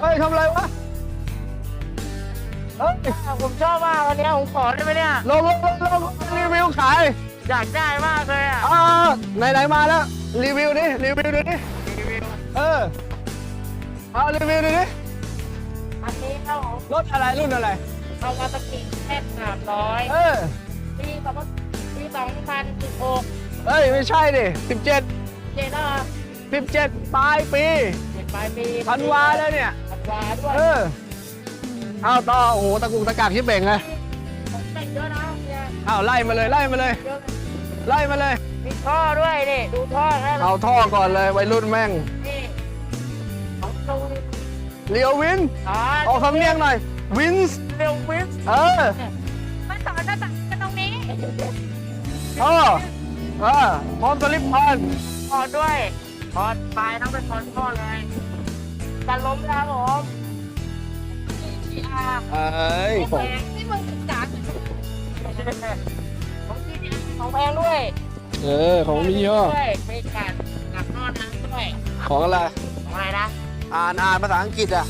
เฮ้ยทำอะไรวะเฮ้ยผมชอบมากวันนี้ผมขอได้ไหมเนี่ย ลงลงลงลงรีวิวขายอยากได้มากเลยอะ อ่าไหนไหนๆมาแล้ว รีวิวดิรีวิวดูดิรีวิวเออเอารีวิวดูดิอันนี้ครับผมรถอะไรรุ่นอะไรเอามาสกิแค่สามร้อยเออปีสองปีสองพันสิบหกเฮ้ยไม่ใช่ดิสิบเจ็ดเจ็ดแล้วสิบเจ็ดปลายปีเจ็ดปลายปีธันวาแล้วเนี่ย ธันวาด้วยเออเอาต่อโอ้โหตะกุกตะกากชิบเบ่งเลยผมแต่งเยอะนะเนี่ยเอาไล่มาเลยไล่มาเลย เยอะเลยไล่มาเลย มีท่อด้วยนี่ดูท่อนะเอาท่อก่อนเลยวัยรุ่นแม่งนี่ของตูนเลียววินอ๋อออกสำเนียงหน่อยวินส์เร็ววิสเออมาสอนหน้าต่างกันตรงนี้เออเออพร้อมสลิปพัน ถอดด้วยถอดปลายทั้งเป็นถอดท่อเลย กันล้มแล้วผม GTR เอ้ยแพงที่มึงศึกษาของ GTR ของแพงด้วยเออของมีย่อด้วยมีการหนักนอน้ำด้วยของอะไร ของอะไรนะ อ่านอ่านภาษาอังกฤษอะ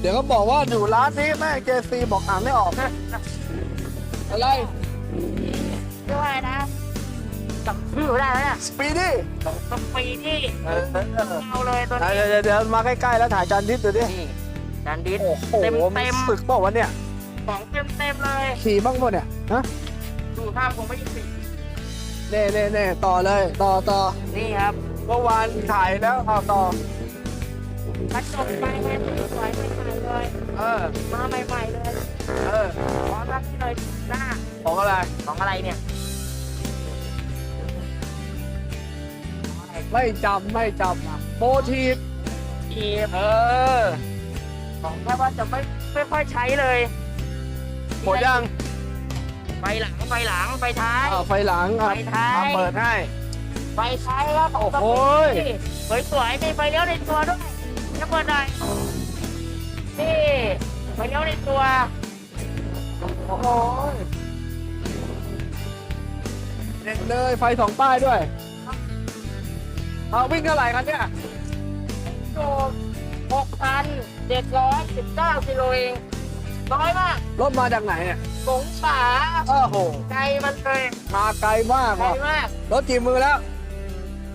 เดี๋ยวก็บอกว่าอยู่ร้านนี้แม่เจซีบอกอ่านไม่ออก อะไรชื่อว่าอะไรนะ จำชื่อไม่ได้แล้วเนี่ยสปีดี้สปีที่เออเออเออเอาเลยตัวเดี๋นี้ยวเดี๋ยวมาใกล้ๆแล้วถ่ายจานดิสดูดินี่ดันดิสโอ้โหเต็มมันเต็มสึกเปล่าวะเนี่ยของเต็มเต็มๆเลยขี่บ้างป่ะเนี่ยฮะดูภาพผมไม่ยินสิเน่เน่เน่ต่อเลยต่อต่อนี่ครับเมื่อวานถ่ายแล้วเอาต่อกระจกไปแม่สวยใหม่ๆเลยเออมาใหม่ๆเลยเออพร้อมรับที่เลยหน้าของอะไรของอะไรเนี่ย ไม่จำไม่จำอะโปรทีฟทีมเออของแค่ว่าจะไม่ไม่ค่อยใช้เลยหมดยังไฟหลังไฟหลังไฟท้าย อ่าไฟหลังอะไฟท้าย อะเปิดให้ ไฟท้ายแล้วโอ้โห สวยสวยๆมีไฟเลี้ยวในตัวด้วยจะเปิดหน่อยนี่ไฟเลี้ยวในตัวโอ้โหเด็ดเลยไฟสองป้ายด้วย เอาวิ่งเท่าไหร่ครับเนี่ยโดหกพันเจ็ดร้อยสิบเก้ากิโลเอง น้อยมากรถมาจากไหนเนี่ยสงสาโอ้โหใจมันเลยมาไกลมากใจว่ะมากรถกี่มือแล้ว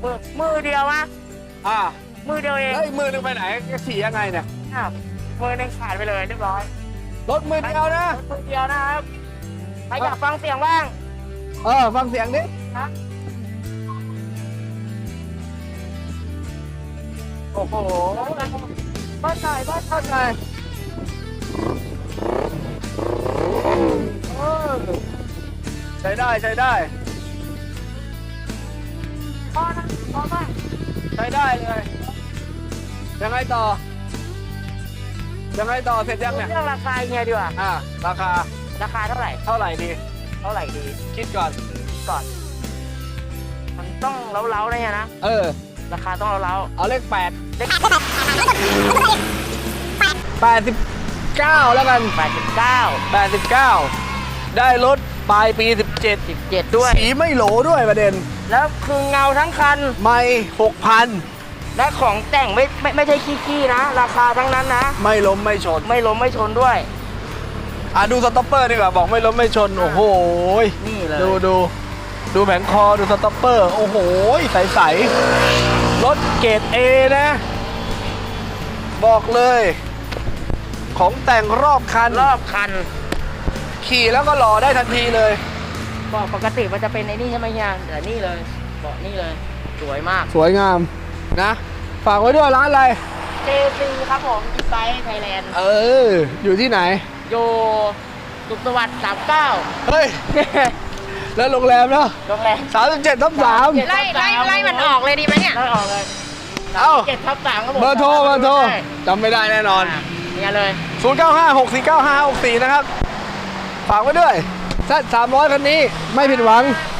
มือมือเดียววะอ่ามือเดียวเองเฮ้ยมือหนึงไปไหนจะขี่ยังไงเนี่ยอ้าวมือหนึ่งขาดไปเลยเรียบร้อยรถมือเดียวนะมือเดียวนะครับใครอยากฟังเสียงบ้างเออฟังเสียงดิ ครับ โอ้โหบ้านหน่อยบ้านเข้าใจเออใช้ได้ใช้ได้พอนะพอมากใช้ได้เลย ยังไงต่อ ยังไงต่อเสร็จยังเนี่ย เรื่องราคาเฮียดีกว่า อ่า ราคา ราคาเท่าไหร่ เท่าไหร่ดี เท่าไหร่ดี คิดก่อน ก่อน มันต้องเล้าๆเลยนะ เออ ราคาต้องเล้าเอาเลขแปดๆเล็กแปดสิบเก้าแล้วกันแปดสิบเก้าแปดสิบเก้าได้รถปลายปีสิบเจ็ดสิบเจ็ดด้วย สีไม่โหลด้วยประเด็น แล้วคือเงาทั้งคัน ไม่หกพันและของแต่งไม่ไม่ไม่ใช่ขี้ๆนะ ราคาทั้งนั้นนะ ไม่ล้มไม่ชน ไม่ล้มไม่ชนด้วย อะดูสต็อปเปอร์ดีกว่าบอกไม่ล้มไม่ชน โอ้โหนี่เลยดูดู ดูแผงคอ ดูสต็อปเปอร์ โอ้โหใสใสๆ รถเกรดเอนะ บอกเลย ของแต่งรอบคัน รอบคัน ขี่แล้วก็หล่อได้ทันทีเลย บอกปกติมันจะเป็นไอ้นี่ใช่ไหมเฮียแต่นี่เลยเบาะนี่เลย สวยมาก สวยงามนะ ฝากไว้ด้วยร้านอะไร JC ครับผมอีไซไทยแลนด์เออ อยู่ที่ไหนอยู่สุขสวัสดิ์สามเก้าเฮ้ย แล้วโรงแรมเนาะโรงแรมสามสิบเจ็ดทับสามไล่ไล่ไล่มันออกเลยดีไหมเนี่ยไล่ออกเลยเอ้าเจ็ดทับสามครับผมเบอร์โทรเบอร์โทรได้จำไม่ได้แน่นอนอะเนี่ยเลย0 9 5 6 4 9 5 6 4นะครับ ฝากไว้ด้วยซัด300คันนี้ไม่ผิดหวังค